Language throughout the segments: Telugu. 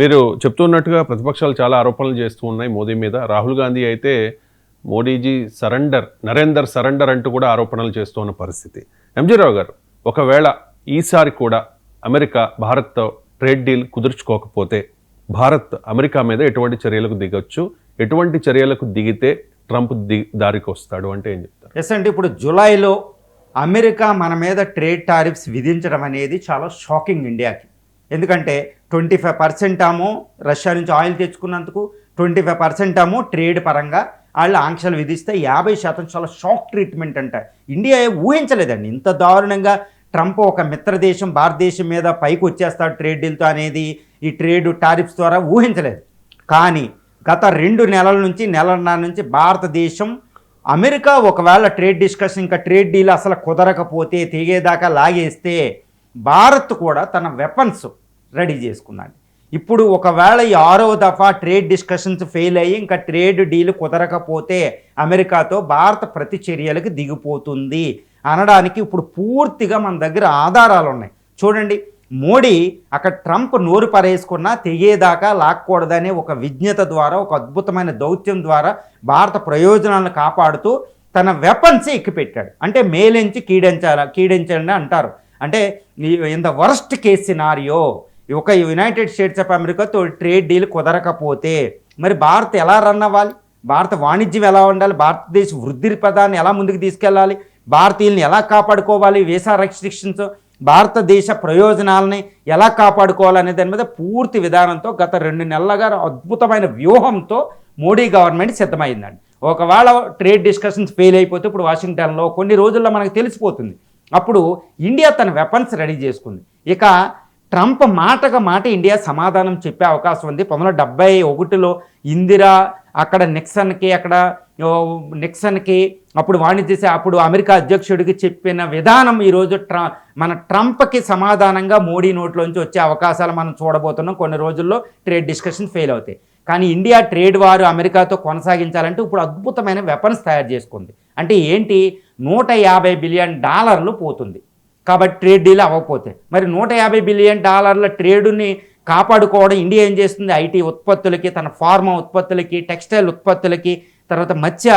మీరు చెప్తున్నట్టుగా ప్రతిపక్షాలు చాలా ఆరోపణలు చేస్తూ ఉన్నాయి మోదీ మీద. రాహుల్ గాంధీ అయితే మోడీజీ సరెండర్ నరేందర్ సరెండర్ అంటూ కూడా ఆరోపణలు చేస్తూ ఉన్న పరిస్థితి. ఎంజీ రావు గారు ఒకవేళ ఈసారి కూడా అమెరికా భారత్తో ట్రేడ్ డీల్ కుదుర్చుకోకపోతే భారత్ అమెరికా మీద ఎటువంటి చర్యలకు దిగొచ్చు? ఎటువంటి చర్యలకు దిగితే ట్రంప్ ది దారికి వస్తాడు అంటే ఏం చెప్తారు? ఎస్ అంటే ఇప్పుడు జూలైలో అమెరికా మన మీద ట్రేడ్ టారిఫ్స్ విధించడం అనేది చాలా షాకింగ్ ఇండియాకి. ఎందుకంటే ట్వంటీ ఫైవ్ పర్సెంట్ ఏమో రష్యా నుంచి ఆయిల్ తెచ్చుకున్నందుకు ట్వంటీ ఫైవ్ పర్సెంట్ ఏమో ట్రేడ్ పరంగా వాళ్ళు ఆంక్షలు విధిస్తే యాభై శాతం చాలా షాక్ ట్రీట్మెంట్ అంట. ఇండియా ఊహించలేదండి. ఇంత దారుణంగా ట్రంప్ ఒక మిత్రదేశం భారతదేశం మీద పైకి వచ్చేస్తాడు ట్రేడ్ డీల్తో అనేది ఈ ట్రేడ్ టారిఫ్స్ ద్వారా ఊహించలేదు. కానీ గత రెండు నెలల నుంచి నెలన్నర నుంచి భారతదేశం అమెరికా ఒకవేళ ట్రేడ్ డిస్కషన్ ఇంకా ట్రేడ్ డీల్ అసలు కుదరకపోతే తెగేదాకా లాగేస్తే భారత్ కూడా తన వెపన్స్ రెడీ చేసుకున్నాడు. ఇప్పుడు ఒకవేళ ఈ ఆరవ దఫా ట్రేడ్ డిస్కషన్స్ ఫెయిల్ అయ్యి ఇంకా ట్రేడ్ డీల్ కుదరకపోతే అమెరికాతో భారత ప్రతి చర్యలకు దిగిపోతుంది అనడానికి ఇప్పుడు పూర్తిగా మన దగ్గర ఆధారాలు ఉన్నాయి చూడండి మోడీ అక్కడ ట్రంప్ నోరు పరేసుకున్నా తెగేదాకా లాక్కూడదనే ఒక విజ్ఞత ద్వారా ఒక అద్భుతమైన దౌత్యం ద్వారా భారత ప్రయోజనాలను కాపాడుతూ తన వెపన్స్ ఎక్కిపెట్టాడు. అంటే మేలెంచి కీడించాల కీడించండి అంటారు. అంటే in the worst case scenario ఒక యునైటెడ్ స్టేట్స్ ఆఫ్ అమెరికాతో ట్రేడ్ డీల్ కుదరకపోతే మరి భారత్ ఎలా రన్ అవ్వాలి? భారత వాణిజ్యం ఎలా ఉండాలి? భారతదేశ వృద్ధి పదాన్ని ఎలా ముందుకు తీసుకెళ్ళాలి? భారతీయుల్ని ఎలా కాపాడుకోవాలి? వీసా రెస్ట్రిక్షన్స్ భారతదేశ ప్రయోజనాలని ఎలా కాపాడుకోవాలనే దాని మీద పూర్తి విధానంతో గత రెండు నెలలుగా అద్భుతమైన వ్యూహంతో మోడీ గవర్నమెంట్ సిద్ధమైందండి. ఒకవేళ ట్రేడ్ డిస్కషన్స్ ఫెయిల్ అయిపోతే ఇప్పుడు వాషింగ్టన్లో కొన్ని రోజుల్లో మనకు తెలిసిపోతుంది. అప్పుడు ఇండియా తన వెపన్స్ రెడీ చేసుకుంది. ఇక ట్రంప్ మాటగా మాట ఇండియా సమాధానం చెప్పే అవకాశం ఉంది. పంతొమ్మిది డెబ్బై ఒకటిలో ఇందిరా అక్కడ నిక్సన్కి అక్కడ నిక్సన్కి అప్పుడు వాణిజ్య చేసే అప్పుడు అమెరికా అధ్యక్షుడికి చెప్పిన విధానం ఈరోజు ట్ర మన ట్రంప్కి సమాధానంగా మోడీ నోట్లోంచి వచ్చే అవకాశాలు మనం చూడబోతున్నాం. కొన్ని రోజుల్లో ట్రేడ్ డిస్కషన్ ఫెయిల్ అవుతాయి. కానీ ఇండియా ట్రేడ్ వారు అమెరికాతో కొనసాగించాలంటే ఇప్పుడు అద్భుతమైన వెపన్స్ తయారు చేసుకుంది. అంటే ఏంటి? నూట యాభై బిలియన్ డాలర్లు పోతుంది. కాబట్టి ట్రేడ్ డీల్ అవ్వకపోతే. మరి నూట యాభై బిలియన్ డాలర్ల ట్రేడుని కాపాడుకోవడం ఇండియా ఏం చేస్తుంది? ఐటీ ఉత్పత్తులకి తన ఫార్మా ఉత్పత్తులకి టెక్స్టైల్ ఉత్పత్తులకి తర్వాత మత్స్య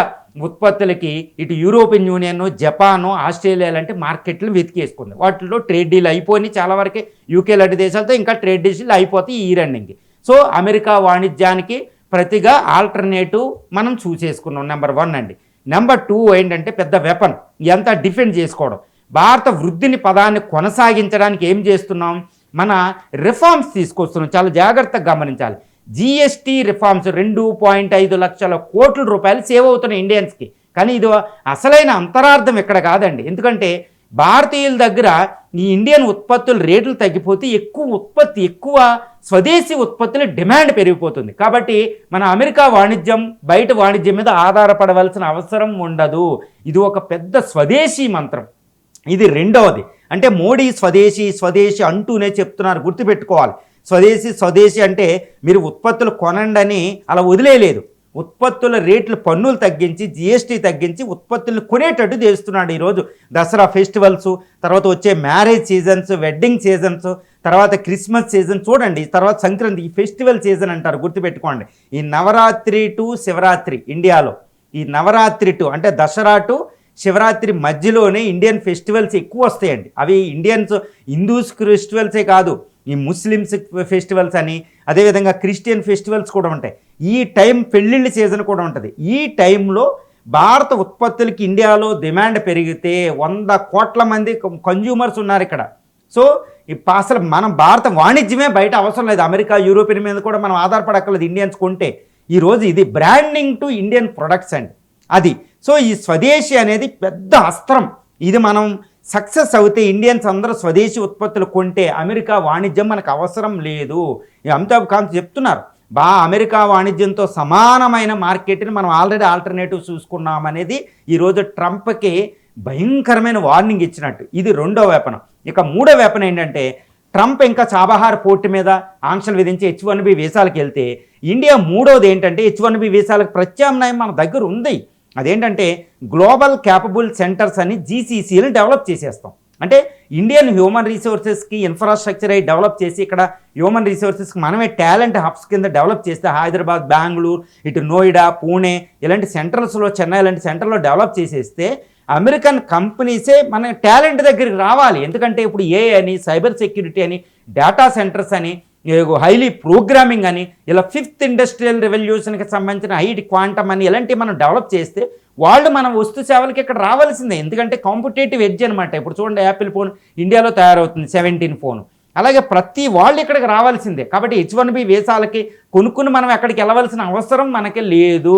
ఉత్పత్తులకి ఇటు యూరోపియన్ యూనియన్ జపాను ఆస్ట్రేలియా లాంటి మార్కెట్లు వెతికేసుకుంది. వాటిలో ట్రేడ్ డీల్ అయిపోయి చాలా వరకు. యూకే లాంటి దేశాలతో ఇంకా ట్రేడ్ డీల్ అయిపోతాయి ఈ రన్నింగ్కి సో అమెరికా వాణిజ్యానికి ప్రతిగా ఆల్టర్నేటివ్ మనం చూసేసుకున్నాం. నెంబర్ వన్ అండి. నెంబర్ టూ ఏంటంటే పెద్ద వెపన్. ఎంత డిఫెండ్ చేసుకోవడం. భారత వృద్ధిని పదాన్ని కొనసాగించడానికి ఏం చేస్తున్నాం? మన రిఫార్మ్స్ తీసుకొస్తున్నాం. చాలా జాగ్రత్తగా గమనించాలి. జిఎస్టీ రిఫార్మ్స్ రెండు పాయింట్ ఐదు లక్షల కోట్ల రూపాయలు సేవ్ అవుతున్నాయి ఇండియన్స్కి. కానీ ఇది అసలైన అంతరార్థం ఇక్కడ కాదండి. ఎందుకంటే భారతీయుల దగ్గర ఈ ఇండియన్ ఉత్పత్తుల రేట్లు తగ్గిపోతే ఎక్కువ ఉత్పత్తి ఎక్కువ స్వదేశీ ఉత్పత్తుల డిమాండ్ పెరిగిపోతుంది. కాబట్టి మన అమెరికా వాణిజ్యం బయట వాణిజ్యం మీద ఆధారపడవలసిన అవసరం ఉండదు. ఇది ఒక పెద్ద స్వదేశీ మంత్రం. ఇది రెండవది. అంటే మోడీ స్వదేశీ స్వదేశీ అంటూనే చెప్తున్నారు. గుర్తుపెట్టుకోవాలి. స్వదేశీ స్వదేశీ అంటే మీరు ఉత్పత్తులు కొనండి అని అలా వదిలేయలేదు. ఉత్పత్తుల రేట్లు పన్నులు తగ్గించి జిఎస్టీ తగ్గించి ఉత్పత్తులను కొనేటట్టు చేస్తున్నాడు ఈరోజు. దసరా ఫెస్టివల్స్ తర్వాత వచ్చే మ్యారేజ్ సీజన్స్ వెడ్డింగ్ సీజన్స్ తర్వాత క్రిస్మస్ సీజన్ చూడండి తర్వాత సంక్రాంతి ఈ ఫెస్టివల్ సీజన్ అంటారు గుర్తుపెట్టుకోండి. ఈ నవరాత్రి టు శివరాత్రి ఇండియాలో. ఈ నవరాత్రి టు అంటే దసరా టు శివరాత్రి మధ్యలోనే ఇండియన్ ఫెస్టివల్స్ ఎక్కువ వస్తాయండి. అవి ఇండియన్స్ హిందూస్ ఫెస్టివల్సే కాదు ఈ ముస్లిమ్స్ ఫెస్టివల్స్ అని అదేవిధంగా క్రిస్టియన్ ఫెస్టివల్స్ కూడా ఉంటాయి. ఈ టైం పెళ్ళిళ్ళ సీజన్ కూడా ఉంటుంది. ఈ టైంలో భారత ఉత్పత్తులకి ఇండియాలో డిమాండ్ పెరిగితే వంద కోట్ల మంది కన్జ్యూమర్స్ ఉన్నారు ఇక్కడ. సో అసలు మనం భారత వాణిజ్యమే బయట అవసరం లేదు. అమెరికా యూరోపియన్ మీద కూడా మనం ఆధారపడక్కర్లేదు. ఇండియన్స్ కొంటే. ఈరోజు ఇది బ్రాండింగ్ టు ఇండియన్ ప్రొడక్ట్స్ అండి. అది సో ఈ స్వదేశీ అనేది పెద్ద అస్త్రం. ఇది మనం సక్సెస్ అవుతే ఇండియన్స్ అందరూ స్వదేశీ ఉత్పత్తులు కొంటే అమెరికా వాణిజ్యం మనకు అవసరం లేదు. అమితాబ్ కాంత్ చెప్తున్నారు బా అమెరికా వాణిజ్యంతో సమానమైన మార్కెట్ని మనం ఆల్రెడీ ఆల్టర్నేటివ్ చూసుకున్నామనేది ఈరోజు ట్రంప్కి భయంకరమైన వార్నింగ్ ఇచ్చినట్టు. ఇది రెండో వేపనం. ఇక మూడో వేపనం ఏంటంటే ట్రంప్ ఇంకా చాబహార్ పోర్టు మీద ఆంక్షలు విధించి హెచ్ వన్ బి వీసాలకు వెళ్తే ఇండియా మూడోది ఏంటంటే హెచ్ వన్ బి వీసాలకు ప్రత్యామ్నాయం మన దగ్గర ఉంది. అదేంటంటే గ్లోబల్ క్యాపబుల్ సెంటర్స్ అని జీసీసీలను డెవలప్ చేసేస్తాం. అంటే ఇండియన్ హ్యూమన్ రీసోర్సెస్కి ఇన్ఫ్రాస్ట్రక్చర్ అయి డెవలప్ చేసి ఇక్కడ హ్యూమన్ రీసోర్సెస్కి మనమే టాలెంట్ హబ్స్ కింద డెవలప్ చేస్తే హైదరాబాద్ బెంగళూరు ఇటు నోయిడా పూణే ఇలాంటి సెంటర్స్లో చెన్నై ఇలాంటి సెంటర్లో డెవలప్ చేసేస్తే అమెరికన్ కంపెనీసే మన టాలెంట్ దగ్గరికి రావాలి. ఎందుకంటే ఇప్పుడు ఏ అని సైబర్ సెక్యూరిటీ అని డేటా సెంటర్స్ అని హైలీ ప్రోగ్రామింగ్ అని ఇలా ఫిఫ్త్ ఇండస్ట్రియల్ రెవల్యూషన్కి సంబంధించిన హైట్ క్వాంటమ్ అని ఇలాంటివి మనం డెవలప్ చేస్తే వాళ్ళు మన వస్తు సేవలకి ఇక్కడ రావాల్సిందే. ఎందుకంటే కాంపిటేటివ్ ఎడ్జ్ అనమాట ఇప్పుడు చూడండి యాపిల్ ఫోన్ ఇండియాలో తయారవుతుంది సెవెంటీన్ ఫోన్. అలాగే ప్రతి వాళ్ళు ఇక్కడికి రావాల్సిందే. కాబట్టి హెచ్ వన్ బి వేసాలకి కొనుక్కుని మనం ఎక్కడికి వెళ్ళవలసిన అవసరం మనకి లేదు.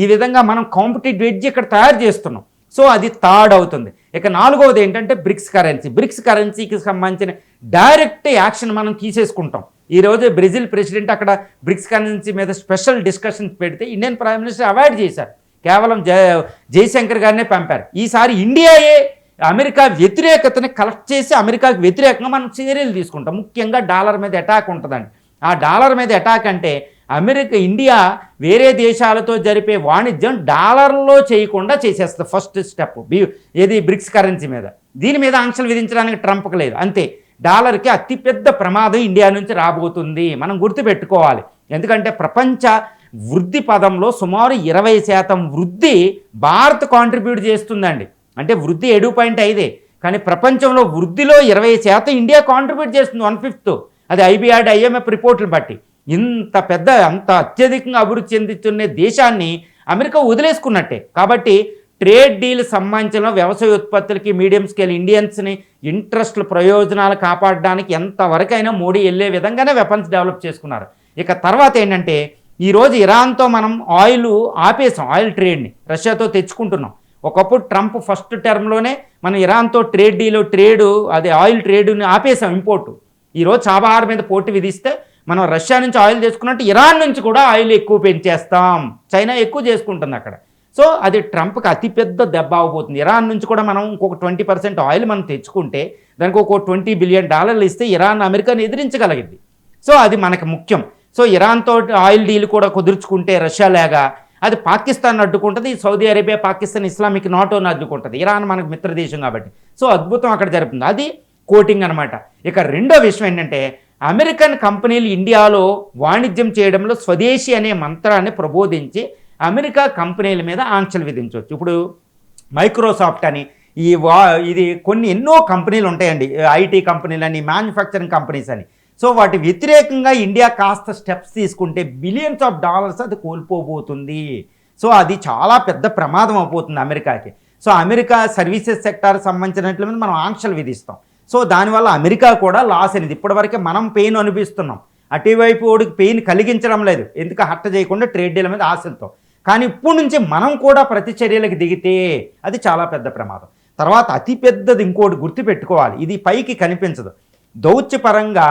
ఈ విధంగా మనం కాంపిటేటివ్ ఎడ్జ్ ఇక్కడ తయారు చేస్తున్నాం. సో అది థర్డ్ అవుతుంది ఇక నాలుగవది ఏంటంటే బ్రిక్స్ కరెన్సీ. బ్రిక్స్ కరెన్సీకి సంబంధించిన డైరెక్ట్ యాక్షన్ మనం తీసేసుకుంటాం. ఈరోజు బ్రెజిల్ ప్రెసిడెంట్ అక్కడ బ్రిక్స్ కరెన్సీ మీద స్పెషల్ డిస్కషన్ పెడితే ఇండియన్ ప్రైమ్ మినిస్టర్ అవాయిడ్ చేశారు. కేవలం జయశంకర్ గారినే పంపారు. ఈసారి ఇండియాయే అమెరికా వ్యతిరేకతని కలెక్ట్ చేసి అమెరికాకి వ్యతిరేకంగా మనం చర్యలు తీసుకుంటాం. ముఖ్యంగా డాలర్ మీద అటాక్ ఉంటుందండి. ఆ డాలర్ మీద అటాక్ అంటే అమెరికా ఇండియా వేరే దేశాలతో జరిపే వాణిజ్యం డాలర్లో చేయకుండా చేసేస్తుంది ఫస్ట్ స్టెప్. బి ఏది బ్రిక్స్ కరెన్సీ మీద. దీని మీద ఆంక్షలు విధించడానికి ట్రంప్కి లేదు. అంతే. డాలర్కి అతిపెద్ద ప్రమాదం ఇండియా నుంచి రాబోతుంది. మనం గుర్తుపెట్టుకోవాలి. ఎందుకంటే ప్రపంచ వృద్ధి పదంలో సుమారు ఇరవై శాతం వృద్ధి భారత్ కాంట్రిబ్యూట్ చేస్తుందండి. అంటే వృద్ధి ఏడు పాయింట్ ఐదే. కానీ ప్రపంచంలో వృద్ధిలో ఇరవై శాతం ఇండియా కాంట్రిబ్యూట్ చేస్తుంది. One fifth. అది ఐబీఆర్డ్ ఐఎంఎఫ్ రిపోర్ట్లు బట్టి. ఇంత పెద్ద అంత అత్యధికంగా అభివృద్ధి చెందుతున్న దేశాన్ని అమెరికా వదిలేసుకున్నట్టే. కాబట్టి ట్రేడ్ డీల్ సంబంధించిన వ్యవసాయ ఉత్పత్తులకి మీడియం స్కేల్ ఇండియన్స్ని ఇంట్రెస్ట్ల ప్రయోజనాలు కాపాడడానికి ఎంతవరకైనా మోడీ వెళ్ళే విధంగానే వెపన్స్ డెవలప్ చేసుకున్నారు. ఇక తర్వాత ఏంటంటే ఈరోజు ఇరాన్తో మనం ఆయిల్ ఆపేసాం ఆయిల్ ట్రేడ్ని రష్యాతో తెచ్చుకుంటున్నాం. ఒకప్పుడు ట్రంప్ ఫస్ట్ టర్మ్లోనే మనం ఇరాన్తో ట్రేడ్ డీలు ట్రేడు అదే ఆయిల్ ట్రేడ్ని ఆపేసాం ఇంపోర్టు. ఈరోజు చాబహార్ మీద పోటీ విధిస్తే మనం రష్యా నుంచి ఆయిల్ చేసుకున్నట్టు ఇరాన్ నుంచి కూడా ఆయిల్ ఎక్కువ పెంచేస్తాం. చైనా ఎక్కువ చేసుకుంటుంది అక్కడ. సో అది ట్రంప్కి అతిపెద్ద దెబ్బ అవబోతుంది ఇరాన్ నుంచి కూడా మనం ఇంకొక ట్వంటీ పర్సెంట్ ఆయిల్ మనం తెచ్చుకుంటే దానికి ఒక ట్వంటీ బిలియన్ డాలర్లు ఇస్తే ఇరాన్ అమెరికాని ఎదిరించగలిగింది. సో అది మనకు ముఖ్యం. సో ఇరాన్తో ఆయిల్ డీల్ కూడా కుదుర్చుకుంటే రష్యా లాగా అది పాకిస్తాన్ అడ్డుకుంటుంది సౌదీ అరేబియా పాకిస్తాన్ ఇస్లామిక్ నాటోని అడ్డుకుంటుంది. ఇరాన్ మనకు మిత్రదేశం కాబట్టి. సో అద్భుతం అక్కడ జరుగుతుంది. అది కోటింగ్ అనమాట ఇక రెండో విషయం ఏంటంటే అమెరికన్ కంపెనీలు ఇండియాలో వాణిజ్యం చేయడంలో స్వదేశీ అనే మంత్రాన్ని ప్రబోధించి అమెరికా కంపెనీల మీద ఆంక్షలు విధించవచ్చు. ఇప్పుడు మైక్రోసాఫ్ట్ అని ఈ వా ఇది కొన్ని ఎన్నో కంపెనీలు ఉంటాయండి. ఐటీ కంపెనీలు అని మ్యానుఫ్యాక్చరింగ్ కంపెనీస్ అని. సో వాటి వ్యతిరేకంగా ఇండియా కాస్త స్టెప్స్ తీసుకుంటే బిలియన్స్ ఆఫ్ డాలర్స్ అది కోల్పోబోతుంది. సో అది చాలా పెద్ద ప్రమాదం అయిపోతుంది అమెరికాకి. సో అమెరికా సర్వీసెస్ సెక్టార్ సంబంధించినట్ల మీద మనం ఆంక్షలు విధిస్తాం. సో దానివల్ల అమెరికా కూడా లాస్ అనేది ఇప్పటివరకే మనం పెయిన్ అనిపిస్తున్నాం అటువైపు వాడికి పెయిన్ కలిగించడం లేదు. ఎందుకు? హట్ట చేయకుండా ట్రేడ్ డీల మీద ఆశలతో కానీ ఇప్పుడు నుంచి మనం కూడా ప్రతిచర్యలకు దిగితే అది చాలా పెద్ద ప్రమాదం. తర్వాత అతి పెద్దది ఇంకోటి గుర్తుపెట్టుకోవాలి. ఇది పైకి కనిపించదు. దౌత్యపరంగా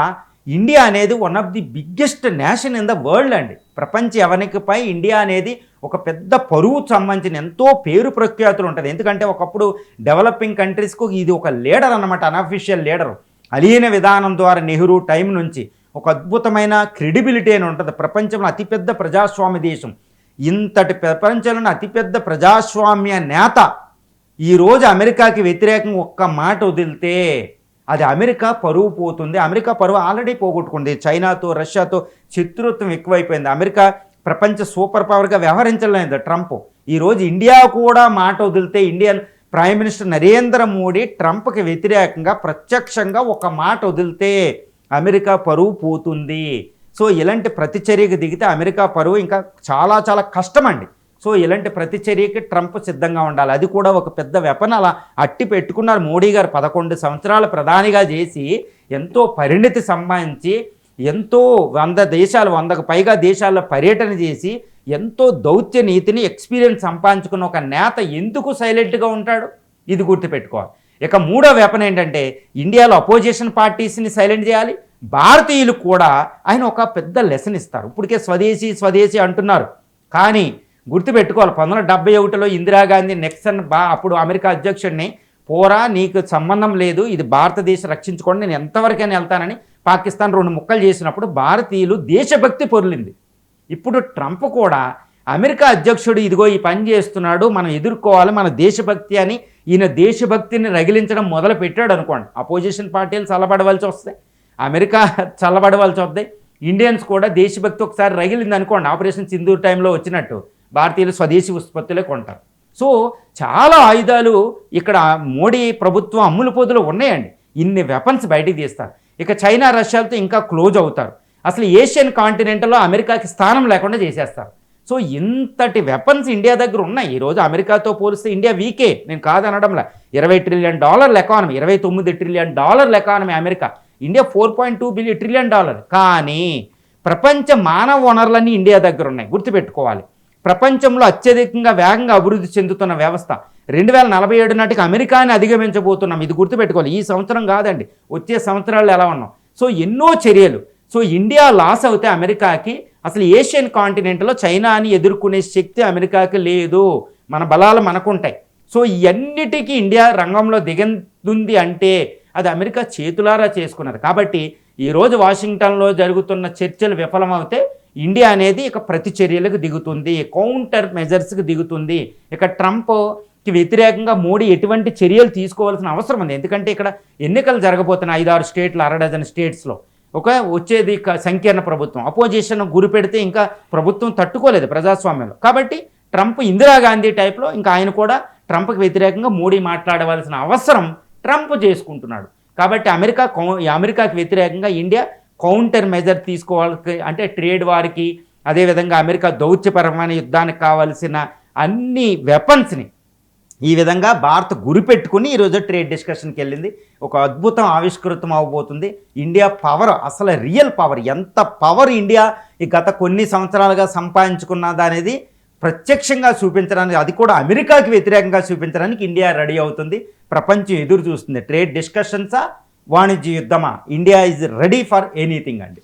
ఇండియా అనేది one of the biggest nation in the world అండి. ప్రపంచ యవనికపై ఇండియా అనేది ఒక పెద్ద పరువు సంబంధించిన ఎంతో పేరు ప్రఖ్యాతులు ఉంటుంది. ఎందుకంటే ఒకప్పుడు డెవలపింగ్ కంట్రీస్కు ఇది ఒక లీడర్ అన్నమాట అనఫిషియల్ లీడర్ అలీన విధానం ద్వారా నెహ్రూ టైం నుంచి ఒక అద్భుతమైన క్రెడిబిలిటీ అని ఉంటుంది. ప్రపంచంలో అతిపెద్ద ప్రజాస్వామ్య దేశం. ఇంతటి ప్రపంచంలోని అతిపెద్ద ప్రజాస్వామ్య నేత ఈరోజు అమెరికాకి వ్యతిరేకంగా ఒక్క మాట వదిలితే అది అమెరికా పరువు పోతుంది. అమెరికా పరువు ఆల్రెడీ పోగొట్టుకుంది. చైనాతో రష్యాతో శత్రుత్వం ఎక్కువైపోయింది. అమెరికా ప్రపంచ సూపర్ పవర్గా వ్యవహరించలేదు ట్రంప్. ఈరోజు ఇండియా కూడా మాట వదిలితే Indian prime minister Narendra Modi ట్రంప్కి వ్యతిరేకంగా ప్రత్యక్షంగా ఒక మాట వదిలితే అమెరికా పరువు పోతుంది. సో ఇలాంటి ప్రతిచర్యకు దిగితే అమెరికా పరువు ఇంకా చాలా చాలా కష్టమండి. సో ఇలాంటి ప్రతిచర్యకి ట్రంప్ సిద్ధంగా ఉండాలి. అది కూడా ఒక పెద్ద వెపన్. అలా అట్టి పెట్టుకున్నారు మోడీ గారు పదకొండు సంవత్సరాలు ప్రధానిగా చేసి ఎంతో పరిణితి సంపాదించి ఎంతో వంద దేశాలు వందకు పైగా దేశాల్లో పర్యటన చేసి ఎంతో దౌత్య నీతిని ఎక్స్పీరియన్స్ సంపాదించుకున్న ఒక నేత ఎందుకు సైలెంట్గా ఉంటాడు? ఇది గుర్తుపెట్టుకోవాలి. ఇక మూడో వెపన్ ఏంటంటే ఇండియాలో అపోజిషన్ పార్టీస్ని సైలెంట్ చేయాలి. భారతీయులు కూడా ఆయన ఒక పెద్ద లెసన్ ఇస్తారు. ఇప్పటికే స్వదేశీ స్వదేశీ అంటున్నారు. కానీ గుర్తుపెట్టుకోవాలి పంతొమ్మిది వందల డెబ్బై ఒకటిలో ఇందిరాగాంధీ నెక్సన్ బా అప్పుడు అమెరికా అధ్యక్షుడిని పోరా నీకు సంబంధం లేదు ఇది భారతదేశం రక్షించుకోండి నేను ఎంతవరకైనా వెళ్తానని పాకిస్తాన్ రెండు ముక్కలు చేసినప్పుడు భారతీయులు దేశభక్తి పొరిలింది. ఇప్పుడు ట్రంప్ కూడా అమెరికా అధ్యక్షుడు ఇదిగో ఈ పని చేస్తున్నాడు మనం ఎదుర్కోవాలి మన దేశభక్తి అని ఈయన దేశభక్తిని రగిలించడం మొదలు పెట్టాడు అనుకోండి అపోజిషన్ పార్టీలు చల్లబడవలసి వస్తాయి అమెరికా చల్లబడవలసి వద్ది ఇండియన్స్ కూడా దేశభక్తి ఒకసారి రగిలింది అనుకోండి. ఆపరేషన్ సింధూర్ టైంలో వచ్చినట్టు. భారతీయులు స్వదేశీ ఉత్పత్తులే కొంటారు. సో చాలా ఆయుధాలు ఇక్కడ మోడీ ప్రభుత్వం అమ్ములు పొదులు ఉన్నాయండి. ఇన్ని వెపన్స్ బయటికి తీస్తారు. ఇక చైనా రష్యాలతో ఇంకా క్లోజ్ అవుతారు. అసలు ఏషియన్ కాంటినెంట్లో అమెరికాకి స్థానం లేకుండా చేసేస్తారు. సో ఇంతటి వెపన్స్ ఇండియా దగ్గర ఉన్నాయి. ఈరోజు అమెరికాతో పోలిస్తే ఇండియా వీకే. నేను కాదనడంలా. ఇరవై ట్రిలియన్ డాలర్ల ఎకానమీ ఇరవై తొమ్మిది ట్రిలియన్ డాలర్ల economy America. India four point two billion trillion dollar. కానీ ప్రపంచ మానవ వనరులన్నీ ఇండియా దగ్గర ఉన్నాయి. గుర్తుపెట్టుకోవాలి. ప్రపంచంలో అత్యధికంగా వేగంగా అభివృద్ధి చెందుతున్న వ్యవస్థ రెండు వేల నలభై ఏడు నాటికి అమెరికాని అధిగమించబోతున్నాం. ఇది గుర్తుపెట్టుకోవాలి. ఈ సంవత్సరం కాదండి. వచ్చే సంవత్సరాలు ఎలా ఉన్నాం? సో ఎన్నో చర్యలు. సో ఇండియా లాస్ అవుతే అమెరికాకి అసలు ఏషియన్ కాంటినెంట్లో చైనాని ఎదుర్కొనే శక్తి అమెరికాకి లేదు. మన బలాలు మనకుంటాయి. సో ఇవన్నిటికీ ఇండియా రంగంలో దిగంది అంటే అది అమెరికా చేతులారా చేసుకున్నది. కాబట్టి ఈరోజు వాషింగ్టన్లో జరుగుతున్న చర్చలు విఫలమవుతే ఇండియా అనేది ఇక ప్రతి చర్యలకు దిగుతుంది కౌంటర్ మెజర్స్కి దిగుతుంది. ఇక ట్రంప్కి వ్యతిరేకంగా మోడీ ఎటువంటి చర్యలు తీసుకోవాల్సిన అవసరం ఉంది. ఎందుకంటే ఇక్కడ ఎన్నికలు జరగబోతున్నాయి ఐదారు స్టేట్లు అరడజన్ స్టేట్స్లో ఒక వచ్చేది సంకీర్ణ ప్రభుత్వం. అపోజిషన్ గురి పెడితే ఇంకా ప్రభుత్వం తట్టుకోలేదు ప్రజాస్వామ్యంలో. కాబట్టి ట్రంప్ ఇందిరాగాంధీ టైప్లో ఇంకా ఆయన కూడా ట్రంప్కి వ్యతిరేకంగా మోడీ మాట్లాడవలసిన అవసరం ట్రంప్ చేసుకుంటున్నాడు. కాబట్టి అమెరికా కౌ- అమెరికాకి వ్యతిరేకంగా ఇండియా కౌంటర్ మెజర్ తీసుకోవాలి అంటే ట్రేడ్ వారికి అదేవిధంగా అమెరికా దౌత్యపరమైన యుద్ధానికి కావాల్సిన అన్ని వెపన్స్ని ఈ విధంగా భారత్ గురిపెట్టుకుని ఈరోజు ట్రేడ్ డిస్కషన్కి వెళ్ళింది. ఒక అద్భుతం ఆవిష్కృతం అవబోతుంది. ఇండియా పవర్ అసలు రియల్ పవర్ ఎంత పవర్ ఇండియా ఈ గత కొన్ని సంవత్సరాలుగా సంపాదించుకున్నది అనేది ప్రత్యక్షంగా చూపించడానికి అది కూడా అమెరికాకి వ్యతిరేకంగా చూపించడానికి ఇండియా రెడీ అవుతుంది. ప్రపంచం ఎదురు చూస్తుంది. ట్రేడ్ డిస్కషన్సా? వాణిజ్య యుద్ధమా? India is ready for anything అండి.